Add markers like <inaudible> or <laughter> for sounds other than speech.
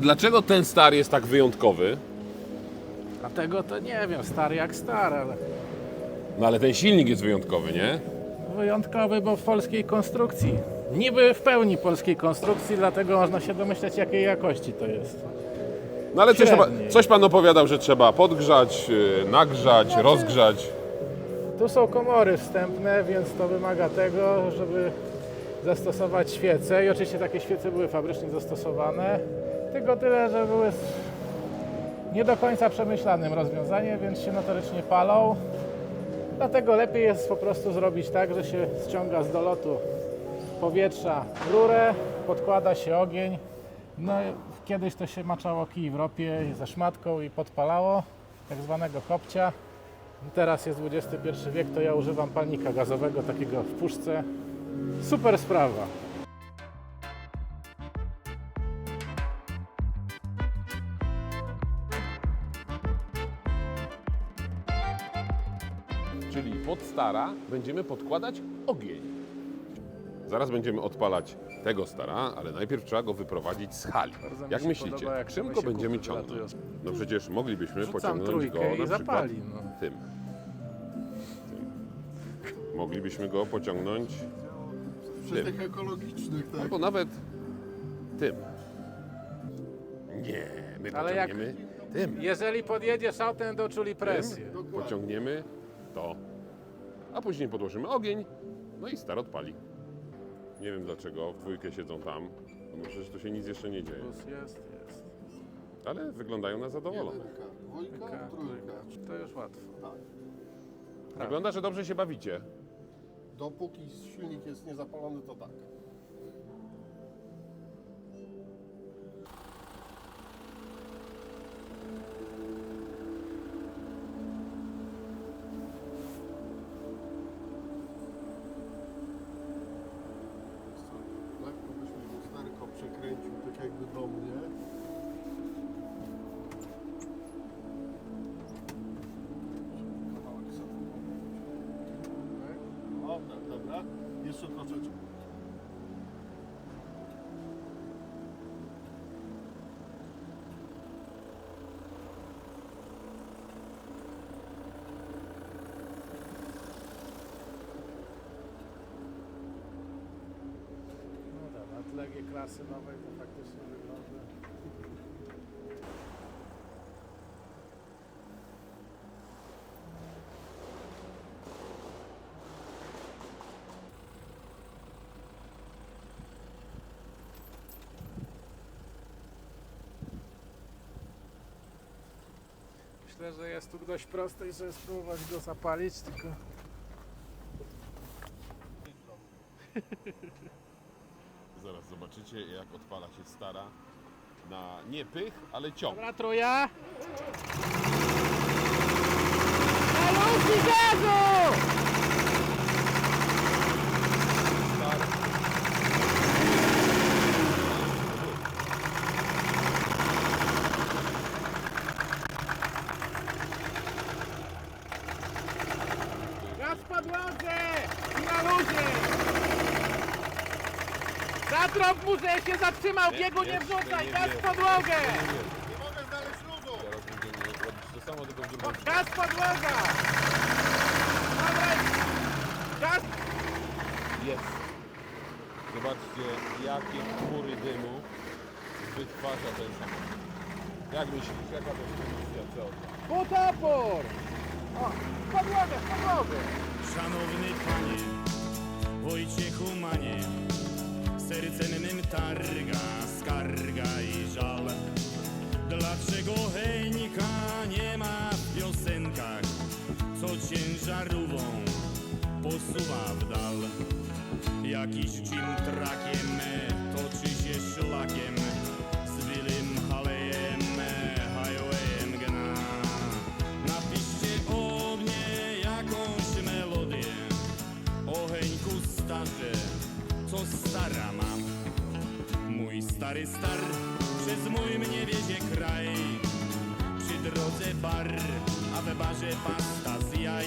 Dlaczego ten star jest tak wyjątkowy? Dlatego to nie wiem, stary jak stary, ale No ale ten silnik jest wyjątkowy, nie? wyjątkowy, bo w polskiej konstrukcji. Niby w pełni polskiej konstrukcji, dlatego można się domyśleć jakiej jakości to jest. No ale coś, Średniej. coś pan opowiadał, że trzeba podgrzać, yy, nagrzać, rozgrzać. Tu są komory wstępne, więc to wymaga tego, żeby zastosować świece. I oczywiście takie świece były fabrycznie zastosowane. Tylko tyle, że były nie do końca przemyślanym rozwiązaniem, więc się notorycznie palą. Dlatego lepiej jest po prostu zrobić tak, że się ściąga z dolotu powietrza rurę, podkłada się ogień. No kiedyś to się maczało kij w ropie ze szmatką i podpalało, tak zwanego kopcia. Teraz jest XXI wiek, to ja używam palnika gazowego, takiego w puszce. Super sprawa. Czyli pod stara będziemy podkładać ogień. Zaraz będziemy odpalać tego stara, ale najpierw trzeba go wyprowadzić z hali. Bardzo mi Jak się myślicie, podoba, jak czym go się będziemy kupy ciągnąć? wylatują. No przecież moglibyśmy Rzucam pociągnąć trójkę go na przykład zapali, no. tym. tym. Moglibyśmy go pociągnąć Przy tych ekologicznych, tak? albo nawet tym. Nie, my Ale jak- pociągniemy tym. Jeżeli podjedziesz autem, to czuli presję. Pociągniemy to, a później podłożymy ogień, no i star odpali. Nie wiem dlaczego w dwójkę siedzą tam, no bo przecież tu się nic jeszcze nie dzieje, Plus jest, jest. ale wyglądają na zadowolone. Jedynka, dwójka, Trójka, trójka. trójka. To już łatwo. Wygląda, że dobrze się bawicie. Dopóki silnik jest niezapalony, to tak. Lekko byśmy lusterko przekręcił, tak jakby do mnie. Jeszcze troszeczkę. No dobra, na tle G klasy nowej to faktycznie wygląda. Myślę, że jest tu dość proste i żeby spróbować go zapalić, tylko <laughs> Zaraz zobaczycie jak odpala się stara na nie pych, ale ciąg. Dobra, truja. Gaz w podłodze! I na luzie! Zatrąb mu, że się zatrzymał, biegu nie wrzucaj! Gaz w podłogę! Nie mogę znaleźć luzu! Teraz będziemy robić to samo, tylko w drugą stronę. Gaz podłoga! Dobra, gaz... Jest. Zobaczcie, jakie chmury dymu wytwarza ten samochód. Jak myślisz, jaka to jest emisja CO2? Potopór! O, w podłogę, w podłogę! Szanowny panie, Wojciechu Manie, sercem mym targa skarga i żal. Dlaczego Henika nie ma w piosenkach, co ciężarówą posuwa w dal? Jakiś Jim trakiem stary star przez mój mnie wiezie kraj. Przy drodze bar, a w barze pasta z jaj